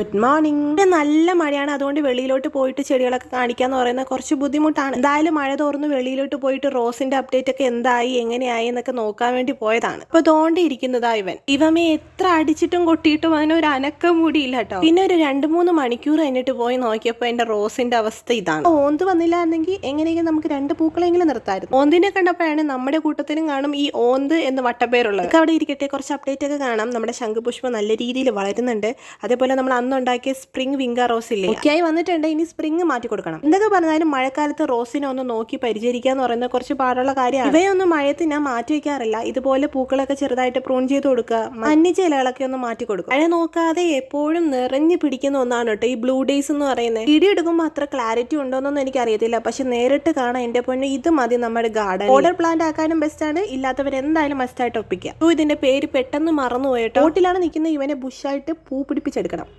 Good morning നല്ല മഴയാണ്. അതുകൊണ്ട് വെളിയിലോട്ട് പോയിട്ട് ചെടികളൊക്കെ കാണിക്കാന്ന് പറയുന്നത് കുറച്ച് ബുദ്ധിമുട്ടാണ്. എന്തായാലും മഴ തോർന്ന് വെളിയിലോട്ട് പോയിട്ട് റോസിന്റെ അപ്ഡേറ്റ് ഒക്കെ എന്തായി എങ്ങനെയായി എന്നൊക്കെ നോക്കാൻ വേണ്ടി പോയതാണ്. അപ്പൊ തോണ്ടിയിരിക്കുന്നതാ ഇവൻ. ഇവമേ എത്ര അടിച്ചിട്ടും കൊട്ടിയിട്ടും അതിനൊരു അനക്കം കൂടിയില്ല കേട്ടോ. പിന്നെ ഒരു രണ്ട് മൂന്ന് മണിക്കൂർ കഴിഞ്ഞിട്ട് പോയി നോക്കിയപ്പോ എന്റെ റോസിന്റെ അവസ്ഥ ഇതാണ്. ഓന്ത് വന്നില്ലായിരുന്നെങ്കിൽ എങ്ങനെയെങ്കിലും നമുക്ക് രണ്ട് പൂക്കളെങ്കിലും നിർത്തായിരുന്നു ഓന്തിനെ കണ്ടപ്പോഴാണ് നമ്മുടെ കൂട്ടത്തിനും കാണും ഈ ഓന്ത് എന്ന് വട്ടപ്പേരുള്ളത്. അവിടെ ഇരിക്കട്ടെ. കുറച്ച് അപ്ഡേറ്റ് ഒക്കെ കാണാം. നമ്മുടെ ശംഖുപുഷ്പം നല്ല രീതിയിൽ വളരുന്നുണ്ട്. അതേപോലെ നമ്മൾ അന്ന് ഉണ്ടാക്കിയ സ്പ്രിംഗ് വിങ്ക റോസ് ഇല്ലേ ഒക്കെയായി വന്നിട്ടുണ്ട്. ഇനി സ്പ്രിംഗ് മാറ്റി കൊടുക്കണം. എന്തൊക്കെ പറഞ്ഞാലും മഴക്കാലത്ത് റോസിനെ ഒന്ന് നോക്കി പരിചരിക്കുക എന്ന് പറയുന്നത് കുറച്ച് പാടുള്ള കാര്യമാണ്. ഇവയൊന്നും മഴയത്ത് ഞാൻ മാറ്റി വെക്കാറില്ല. ഇതുപോലെ പൂക്കളൊക്കെ ചെറുതായിട്ട് പ്രൂൺ ചെയ്ത് കൊടുക്കുക. മഞ്ഞ ഇലകളൊക്കെ ഒന്ന് മാറ്റി കൊടുക്കുക. മഴ നോക്കാതെ എപ്പോഴും നിറഞ്ഞു പിടിക്കുന്ന ഒന്നാണ് കേട്ടോ ഈ ബ്ലൂ ഡേയ്സ് എന്ന് പറയുന്നത്. വീഡിയോ എടുക്കുമ്പോൾ അത്ര ക്ലാരിറ്റി ഉണ്ടോന്നൊന്നും എനിക്ക് അറിയത്തില്ല പക്ഷെ നേരിട്ട് കാണാൻ എന്റെ പൊന്നു ഇത് മതി നമ്മുടെ ഗാർഡൻ ഓർഡർ പ്ലാന്റ് ആക്കാനും ബെസ്റ്റ് ആണ്. ഇല്ലാത്തവർ എന്തായാലും മസ്റ്റ് ആയിട്ട് ഒപ്പിക്കുക. ഇതിന്റെ പേര് പെട്ടെന്ന് മറന്നുപോയിട്ടോ ബോട്ടിലാണ് നിൽക്കുന്ന ഇവനെ ബുഷായിട്ട് പൂ പിടിപ്പിച്ചെടുക്കണം.